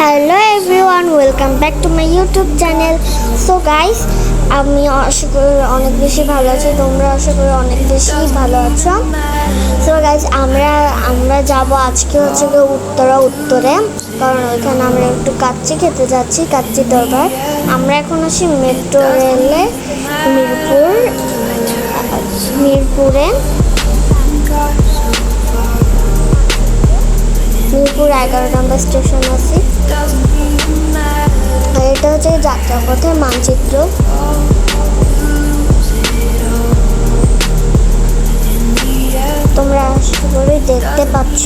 Hello everyone welcome back to my YouTube channel so guys আমি আশা করি অনেক বেশি ভালো আছি, তোমরা আশা করি অনেক বেশি ভালো আছো। সো গাইস আমরা আমরা যাব আজকে হচ্ছে গিয়ে উত্তরা উত্তরে। কারণ ওইখানে আমরা একটু কাচ্চি খেতে যাচ্ছি, কাচ্চি দরবার। আমরা এখন আছি মেট্রো রেলে মিরপুর, মিরপুরে। এগারো নম্বর স্টেশন আছে। এটা হচ্ছে যাত্রাপথের মানচিত্র। তোমরা আশা করি দেখতে পাচ্ছ।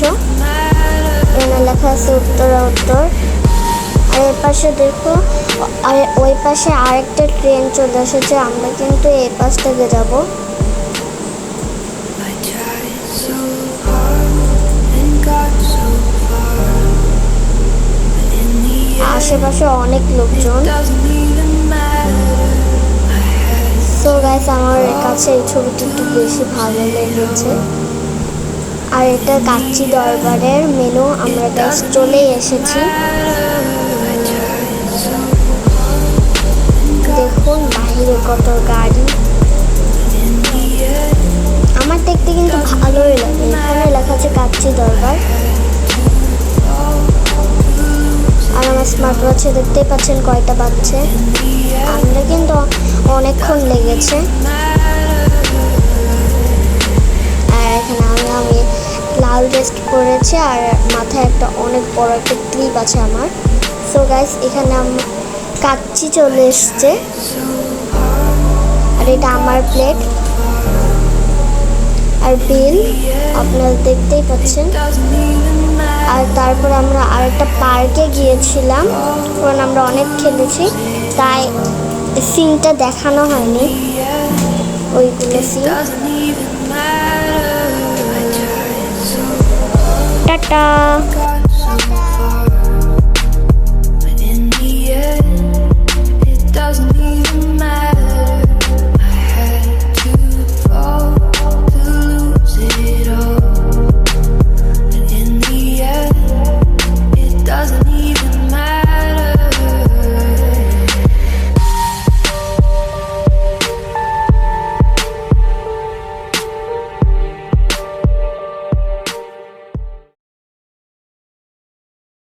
এখানে লেখা আছে উত্তরা উত্তর আর এর পাশে দেখো, আর ওই পাশে আরেকটা ট্রেন চলে এসেছে। আমরা কিন্তু এই পাশ থেকে যাব। আশেপাশে অনেক লোকজন। সো গাইস আমার কাছে এই ছবিটি একটু বেশি ভালো লেগেছে। আর এটা কাচ্চি দরবারের মেনু আমরা গাইস চলেই এসেছি। স্মার্ট ওয়াচে দেখতেই পাচ্ছেন কয়টা বাজছে। আমরা কিন্তু অনেকক্ষণ লেগেছে। আর এখানে আমি আমি লাল ড্রেস পরেছি আর মাথায় একটা অনেক বড় একটা ক্লিপ আছে আমার। সো গাইস এখানে আম- কাচ্চি চলে এসছে। আর এটা আমার প্লেট আর বিল আপনারা দেখতেই পাচ্ছেন. আর তারপর আমরা আর একটা পার্কে গিয়েছিলাম, কারণ আমরা অনেক খেলেছি, তাই সিনটা দেখানো হয়নি ওইগুলো সিন টাটা.